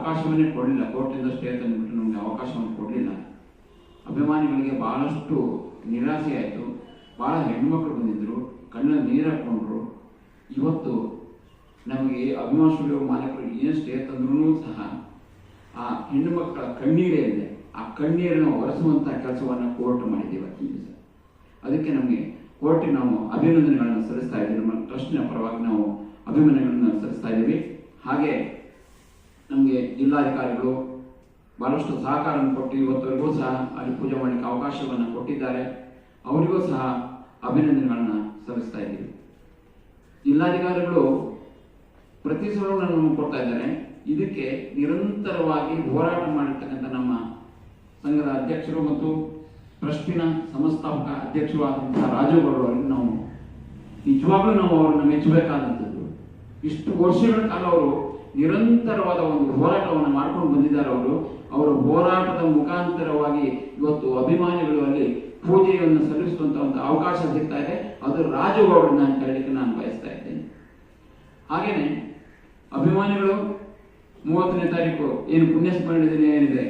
ಅವಕಾಶವನ್ನೇ ಕೊಡಲಿಲ್ಲ. ಕೋರ್ಟಿಂದ ಸ್ಟೇ ತಂದುಬಿಟ್ಟು ನಮಗೆ ಅವಕಾಶವನ್ನು ಕೊಡಲಿಲ್ಲ. ಅಭಿಮಾನಿಗಳಿಗೆ ಬಹಳಷ್ಟು ನಿರಾಸೆ ಆಯಿತು. ಭಾಳ ಹೆಣ್ಮಕ್ಳು ಬಂದಿದ್ದರು ಕಣ್ಣಲ್ಲಿ ನೀರು ಹಾಕ್ಕೊಂಡ್ರು ಇವತ್ತು ನಮಗೆ ಅಭಿಮಾನ ಸ್ಟುಡಿಯೋ ಮಾಲೀಕರು ಏನು ಸ್ಟೇ ತಂದ್ರೂ ಸಹ ಆ ಹೆಣ್ಣು ಮಕ್ಕಳ ಕಣ್ಣೀರೇ ಇದೆ ಆ ಕಣ್ಣೀರನ್ನು ಒರೆಸುವಂಥ ಕೆಲಸವನ್ನು ಕೋರ್ಟ್ ಮಾಡಿದ್ದೀವಿ ಇವತ್ತಿನ ದಿವಸ. ಅದಕ್ಕೆ ನಮಗೆ ಕೋರ್ಟಿಗೆ ನಾವು ಅಭಿನಂದನೆಗಳನ್ನು ಸಲ್ಲಿಸ್ತಾ ಇದ್ದೀವಿ. ನಮ್ಮ ಟ್ರಸ್ಟ್ನ ಪರವಾಗಿ ನಾವು ಅಭಿನಂದನೆಗಳನ್ನು ಸಲ್ಲಿಸ್ತಾ ಇದ್ದೀವಿ. ಹಾಗೆ ನಮಗೆ ಜಿಲ್ಲಾಧಿಕಾರಿಗಳು ಬಹಳಷ್ಟು ಸಹಕಾರವನ್ನು ಕೊಟ್ಟು ಇವತ್ತವರೆಗೂ ಸಹ ಅಲ್ಲಿ ಪೂಜೆ ಮಾಡಲಿಕ್ಕೆ ಅವಕಾಶವನ್ನು ಕೊಟ್ಟಿದ್ದಾರೆ. ಅವರಿಗೂ ಸಹ ಅಭಿನಂದನೆಗಳನ್ನು ಸಲ್ಲಿಸ್ತಾ ಇದ್ದೀವಿ. ಜಿಲ್ಲಾಧಿಕಾರಿಗಳು ಪ್ರತಿ ಸಲ ನಮಗೆ ಕೊಡ್ತಾ ಇದ್ದಾರೆ. ಇದಕ್ಕೆ ನಿರಂತರವಾಗಿ ಹೋರಾಟ ಮಾಡಿರ್ತಕ್ಕಂಥ ನಮ್ಮ ಸಂಘದ ಅಧ್ಯಕ್ಷರು ಮತ್ತು ಟ್ರಸ್ಟಿನ ಸಂಸ್ಥಾಪಕ ಅಧ್ಯಕ್ಷರು ಆದಂತಹ ರಾಜುಗೌಡರು ಅವರಿಗೆ ನಾವು ನಿಜವಾಗ್ಲೂ ನಾವು ಅವರನ್ನು ಮೆಚ್ಚಬೇಕಾದಂಥದ್ದು. ಇಷ್ಟು ವರ್ಷಗಳ ಕಾಲ ಅವರು ನಿರಂತರವಾದ ಒಂದು ಹೋರಾಟವನ್ನು ಮಾಡ್ಕೊಂಡು ಬಂದಿದ್ದಾರೆ ಅವರು. ಅವರ ಹೋರಾಟದ ಮುಖಾಂತರವಾಗಿ ಇವತ್ತು ಅಭಿಮಾನಿಗಳು ಅಲ್ಲಿ ಪೂಜೆಯನ್ನು ಸಲ್ಲಿಸುವಂತ ಒಂದು ಅವಕಾಶ ಸಿಗ್ತಾ ಇದೆ. ಅದು ರಾಜಗೌಡರನ್ನ ಅಂತ ಹೇಳಲಿಕ್ಕೆ ನಾನು ಬಯಸ್ತಾ ಇದ್ದೇನೆ. ಹಾಗೇನೆ ಅಭಿಮಾನಿಗಳು, ಮೂವತ್ತನೇ ತಾರೀಕು ಏನು ಪುಣ್ಯಸ್ಮರಣೆ ದಿನ ಏನಿದೆ?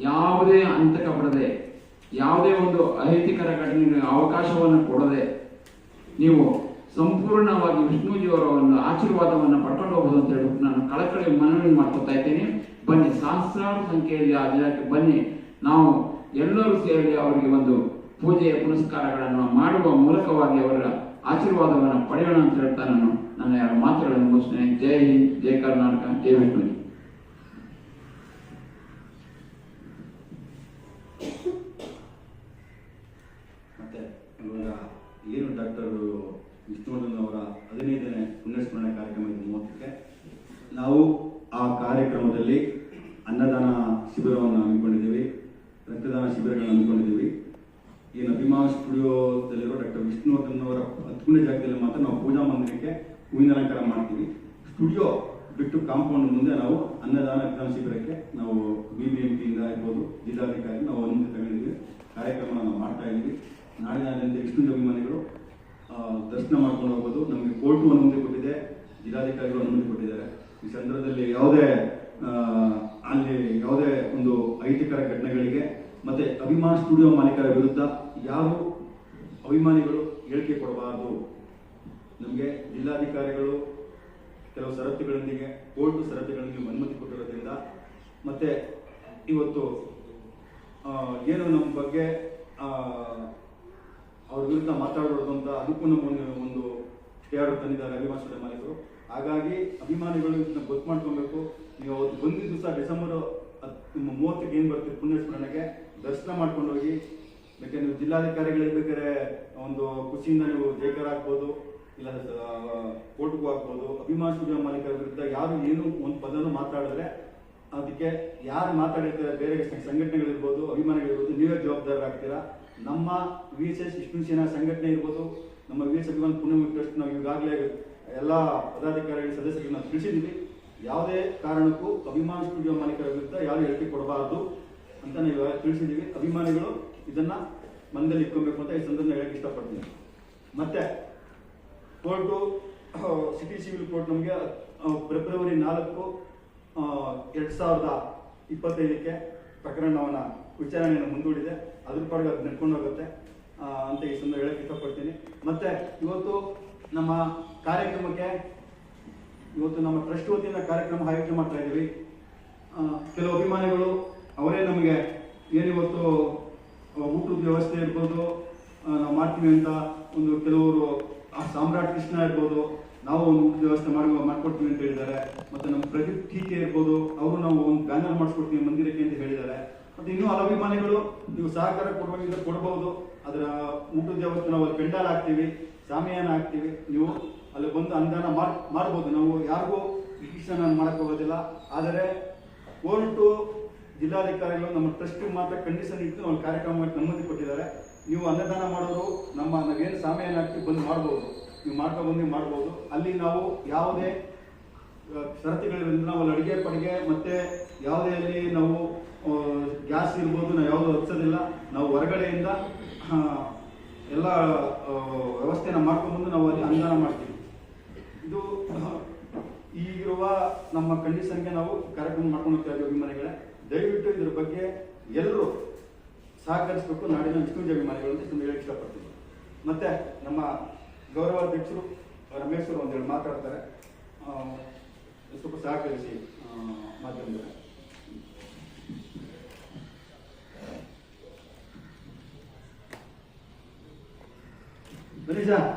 ಯಾವುದೇ ಅಂತಕ ಪಡದೆ ಯಾವುದೇ ಒಂದು ಅಹಿತಿಕರ ಘಟನೆಗೆ ಅವಕಾಶವನ್ನು ಕೊಡದೆ ನೀವು ಸಂಪೂರ್ಣವಾಗಿ ವಿಷ್ಣುಜಿಯವರ ಒಂದು ಆಶೀರ್ವಾದವನ್ನು ಪಡ್ಕೊಂಡು ಹೋಗ್ಬೋದು ಅಂತ ಹೇಳಿ ನಾನು ಕಳಕಳಿ ಮನವಿ ಮಾಡ್ಕೊತಾ ಇದ್ದೇನೆ. ಬನ್ನಿ, ಸಹಸ್ರಾರು ಸಂಖ್ಯೆಯಲ್ಲಿ ಆ ದಿನಕ್ಕೆ ಬನ್ನಿ. ನಾವು ಎಲ್ಲರೂ ಸೇರಿ ಅವರಿಗೆ ಒಂದು ಪೂಜೆಯ ಪುನಸ್ಕಾರಗಳನ್ನು ಮಾಡುವ ಮೂಲಕವಾಗಿ ಅವರ ಆಶೀರ್ವಾದವನ್ನು ಪಡೆಯೋಣ ಅಂತ ಹೇಳ್ತಾ ನಾನು ನನ್ನ ಎರಡು ಮಾತುಗಳನ್ನು ಮುಗಿಸ್ತೇನೆ. ಜೈ ಹಿಂದ್, ಜೈ ಕರ್ನಾಟಕ, ಜೈ ವಿಷ್ಣುಜಿ. ಮತ್ತೆ ಏನು ಡಾಕ್ಟರ್ ವಿಷ್ಣುವರ್ಧನ್ ಅವರ ಹದಿನೈದನೇ ಪುಣ್ಯಸ್ಮರಣೆ ಕಾರ್ಯಕ್ರಮ ಇದೆ ಮೂವತ್ತಕ್ಕೆ ನಾವು ಆ ಕಾರ್ಯಕ್ರಮದಲ್ಲಿ ಅನ್ನದಾನ ಶಿಬಿರವನ್ನು ಹಮ್ಮಿಕೊಂಡಿದ್ದೀವಿ, ರಕ್ತದಾನ ಶಿಬಿರಗಳನ್ನು ಹಮ್ಮಿಕೊಂಡಿದ್ದೀವಿ. ಏನು ಅಭಿಮಾನ ಸ್ಟುಡಿಯೋದಲ್ಲಿರುವ ಡಾಕ್ಟರ್ ವಿಷ್ಣುವರ್ಧನ್ ಅವರ ಹತ್ತನೇ ಜಾಗದಲ್ಲಿ ಮಾತ್ರ ನಾವು ಪೂಜಾ ಮಂದಿರಕ್ಕೆ ಹೂವಿನ ಅಲಂಕಾರ ಮಾಡ್ತೀವಿ. ಸ್ಟುಡಿಯೋ ಬಿಟ್ಟು ಕಾಂಪೌಂಡ್ ಮುಂದೆ ನಾವು ಅನ್ನದಾನ ರಕ್ತದಾನ ಶಿಬಿರಕ್ಕೆ ನಾವು ಬಿ ಬಿ ಎಂ ಪಿಯಿಂದ ಇರ್ಬೋದು ಜಿಲ್ಲಾಧಿಕಾರಿ ನಾವು ಮುಂದೆ ತಗೊಂಡಿದ್ದೀವಿ. ಕಾರ್ಯಕ್ರಮ ನಾವು ಮಾಡ್ತಾ ಇದ್ದೀವಿ. ನಾಡಿನಾದ್ಯಂತ ವಿಷ್ಣು ಅಭಿಮಾನಿಗಳು ದರ್ಶನ ಮಾಡ್ಕೊಂಡು ಹೋಗ್ಬೋದು. ನಮಗೆ ಕೋರ್ಟು ಅನುಮತಿ ಕೊಟ್ಟಿದೆ. ಜಿಲ್ಲಾಧಿಕಾರಿಗಳು ಅನುಮತಿ ಕೊಟ್ಟಿದ್ದಾರೆ. ಈ ಸಂದರ್ಭದಲ್ಲಿ ಯಾವುದೇ ಅಲ್ಲಿ ಯಾವುದೇ ಒಂದು ಅಹಿತಕರ ಘಟನೆಗಳಿಗೆ ಮತ್ತೆ ಅಭಿಮಾನ ಸ್ಟುಡಿಯೋ ಮಾಲೀಕರ ವಿರುದ್ಧ ಯಾರು ಅಭಿಮಾನಿಗಳು ಹೇಳಿಕೆ ಕೊಡಬಾರದು. ನಮಗೆ ಜಿಲ್ಲಾಧಿಕಾರಿಗಳು ಕೆಲವು ಷರತ್ತುಗಳೊಂದಿಗೆ, ಕೋರ್ಟ್ ಷರತ್ತುಗಳೊಂದಿಗೆ ಅನುಮತಿ ಕೊಟ್ಟಿರೋದ್ರಿಂದ ಮತ್ತೆ ಇವತ್ತು ಏನು ನಮ್ಮ ಬಗ್ಗೆ ಅವ್ರ ವಿರುದ್ಧ ಮಾತಾಡಬಾರ್ದು ಅಂತ ಒಂದು ಆರ್ಡರ್ ತಂದಿದ್ದಾರೆ ಅಭಿಮಾನ ಸ್ಟುಡಿಯೋ ಮಾಲೀಕರು ಹಾಗಾಗಿ ಅಭಿಮಾನಿಗಳು ಇದನ್ನ ಗೊತ್ತು ಮಾಡ್ಕೊಬೇಕು. ನೀವು ಅವತ್ತು ಬಂದಿದ್ದ ದಿವಸ ಡಿಸೆಂಬರ್ ಮೂವತ್ತಕ್ಕೆ ಏನು ಬರ್ತೀವಿ ಪುಣ್ಯಸ್ಮರಣೆಗೆ, ದರ್ಶನ ಮಾಡ್ಕೊಂಡು ಹೋಗಿ ಮತ್ತೆ ನೀವು ಜಿಲ್ಲಾಧಿಕಾರಿಗಳಿಗೆ ಒಂದು ಖುಷಿಯಿಂದ ನೀವು ಜೈಕಾರ ಆಗ್ಬೋದು ಇಲ್ಲ ಕೋರ್ಟ್ಗೂ ಅಭಿಮಾನ ಸ್ಟುಡಿಯೋ ಮಾಲೀಕರ ವಿರುದ್ಧ ಯಾರು ಏನು ಒಂದು ಪದನ ಮಾತಾಡಿದ್ರೆ ಅದಕ್ಕೆ ಯಾರು ಮಾತಾಡಿರ್ತಾರೆ, ಬೇರೆ ಸಂಘಟನೆಗಳಿರ್ಬೋದು, ಅಭಿಮಾನಿಗಳಿರ್ಬೋದು, ನೀವೇ ಜವಾಬ್ದಾರರಾಗ್ತೀರಾ? ನಮ್ಮ ವಿ ಎಸ್ ಎಸ್ ವಿಷ್ಣು ಸೇನಾ ಸಂಘಟನೆ ಇರ್ಬೋದು, ನಮ್ಮ ವಿ ಎಸ್ ಅಭಿಮಾನ್ ಪುಣ್ಯ ಟ್ರಸ್ಟ್ ನಾವು ಈಗಾಗಲೇ ಎಲ್ಲ ಪದಾಧಿಕಾರಿಗಳ ಸದಸ್ಯರಿಗೆ ನಾವು ತಿಳಿಸಿದ್ದೀವಿ ಯಾವುದೇ ಕಾರಣಕ್ಕೂ ಅಭಿಮಾನ ಸ್ಟುಡಿಯೋ ಮಾಲೀಕರ ವಿರುದ್ಧ ಯಾರು ಹೇಳಿಕೆ ಕೊಡಬಾರದು ಅಂತ ನಾವು ತಿಳಿಸಿದ್ದೀವಿ ಅಭಿಮಾನಿಗಳು ಇದನ್ನ ಮನದಲ್ಲಿ ಇಟ್ಕೊಬೇಕು ಅಂತ ಈ ಸಂದರ್ಭ ಹೇಳಕ್ಕೆ ಇಷ್ಟಪಡ್ತೀನಿ. ಮತ್ತೆ ಕೋರ್ಟು ಸಿಟಿ ಸಿವಿಲ್ ಕೋರ್ಟ್ ನಮಗೆ ಫೆಬ್ರವರಿ ನಾಲ್ಕು ಎರಡು ಸಾವಿರದ ಇಪ್ಪತ್ತೈದಕ್ಕೆ ಪ್ರಕರಣವನ್ನು ವಿಚಾರಣೆಯನ್ನು ಮುಂದೂಡಿದೆ. ಅದ್ರ ಪಾಡಿಗೆ ಅದು ನಡ್ಕೊಂಡು ಹೋಗುತ್ತೆ. ಅಂತ ಈ ಸಂದರ್ಭ ಹೇಳಕ್ಕೆ ಇಷ್ಟಪಡ್ತೀನಿ. ಮತ್ತೆ ಇವತ್ತು ನಮ್ಮ ಕಾರ್ಯಕ್ರಮಕ್ಕೆ, ಇವತ್ತು ನಮ್ಮ ಟ್ರಸ್ಟ್ ವತಿಯಿಂದ ಕಾರ್ಯಕ್ರಮ ಆಯೋಜನೆ ಮಾಡ್ತಾ ಇದ್ದೀವಿ. ಕೆಲವು ಅಭಿಮಾನಿಗಳು, ಅವರೇ ನಮಗೆ ಏನಿವತ್ತು ಊಟದ ವ್ಯವಸ್ಥೆ ಇರ್ಬೋದು ನಾವು ಮಾಡ್ತೀವಿ ಅಂತ ಒಂದು ಕೆಲವರು ಸಾಮ್ರಾಟ್ ಕೃಷ್ಣ ಇರ್ಬೋದು ನಾವು ಒಂದು ವ್ಯವಸ್ಥೆ ಮಾಡುವ ಮಾಡ್ಕೊಡ್ತೀವಿ ಅಂತ ಹೇಳಿದ್ದಾರೆ. ಮತ್ತೆ ನಮ್ಮ ಪ್ರದೀಪ್ ಟೀಕೆ ಇರ್ಬೋದು, ಅವರು ನಾವು ಒಂದು ಬ್ಯಾನರ್ ಮಾಡಿಸ್ಕೊಡ್ತೀವಿ ಮಂದಿರಕ್ಕೆ ಅಂತ ಹೇಳಿದ್ದಾರೆ. ಮತ್ತೆ ಇನ್ನೂ ಹಲವು ಅಭಿಮಾನಿಗಳು ನೀವು ಸಹಕಾರ ಕೊಡುವಾಗಿದ್ರೆ ಕೊಡಬಹುದು ಅದರ ಊಟದ ವ್ಯವಸ್ಥೆ ನಾವು ಅಲ್ಲಿ ಪೆಂಡಾಲ್ ಹಾಕ್ತೀವಿ, ಸಾಮಿಯಾನ ಹಾಕ್ತೀವಿ. ನೀವು ಅಲ್ಲಿ ಬಂದು ಅನುದಾನ ಮಾಡ್, ಮಾಡ್ಬೋದು. ನಾವು ಯಾರಿಗೂ ನಾನು ಮಾಡಕ್ ಹೋಗೋದಿಲ್ಲ. ಆದರೆ ಕೋರ್ಟು ಜಿಲ್ಲಾಧಿಕಾರಿಗಳು ನಮ್ಮ ಟ್ರಸ್ಟ್ ಮಾತ್ರ ಕಂಡೀಷನ್ ಇಟ್ಟು ಒಂದು ಕಾರ್ಯಕ್ರಮಕ್ಕೆ ಅನುಮತಿ ಕೊಟ್ಟಿದ್ದಾರೆ. ನೀವು ಅನ್ನದಾನ ಮಾಡೋರು ನಮ್ಮ ನಾವೇನು ಸಾಮಯನ ಹಾಕ್ತೀವಿ ಬಂದು ಮಾಡ್ಬೋದು. ನೀವು ಮಾಡ್ಕೊ ಬಂದು ಮಾಡ್ಬೋದು. ಅಲ್ಲಿ ನಾವು ಯಾವುದೇ ಷರತ್ತುಗಳಿಂದ ನಾವು ಅಡುಗೆ, ಪಡಿಗೆ, ಮತ್ತೆ ಯಾವುದೇ ಅಲ್ಲಿ ನಾವು ಗ್ಯಾಸ್ ಇರ್ಬೋದು, ನಾವು ಯಾವುದು ಹಚ್ಚೋದಿಲ್ಲ. ನಾವು ಹೊರಗಡೆಯಿಂದ ಎಲ್ಲ ವ್ಯವಸ್ಥೆನ ಮಾಡ್ಕೊಂಡ್ಬಂದು ನಾವು ಅಲ್ಲಿ ಅನುದಾನ ಮಾಡ್ತೀವಿ. ಇದು ಈಗಿರುವ ನಮ್ಮ ಕಂಡೀಷನ್ಗೆ ನಾವು ಕಾರ್ಯಕ್ರಮ ಮಾಡ್ಕೊಂಡು ಅಭಿಮಾನಿಗಳೇ. ದಯವಿಟ್ಟು ಇದ್ರ ಬಗ್ಗೆ ಎಲ್ಲರೂ ಸಹಕರಿಸಬೇಕು. ನಾಡಿನ ಚಿಕ್ಕ ಅಭಿಮಾನಿಗಳು ಅಂತ ಹೇಳಿ ಇಷ್ಟಪಡ್ತೀನಿ. ಮತ್ತೆ ನಮ್ಮ ಗೌರವಾಧ್ಯಕ್ಷರು ರಮೇಶ್ ಅವರು ಒಂದೆರಡು ಮಾತಾಡ್ತಾರೆ. ಸ್ವಲ್ಪ ಸಹಕರಿಸಿ ಬನ್ನಿ ಸರ್.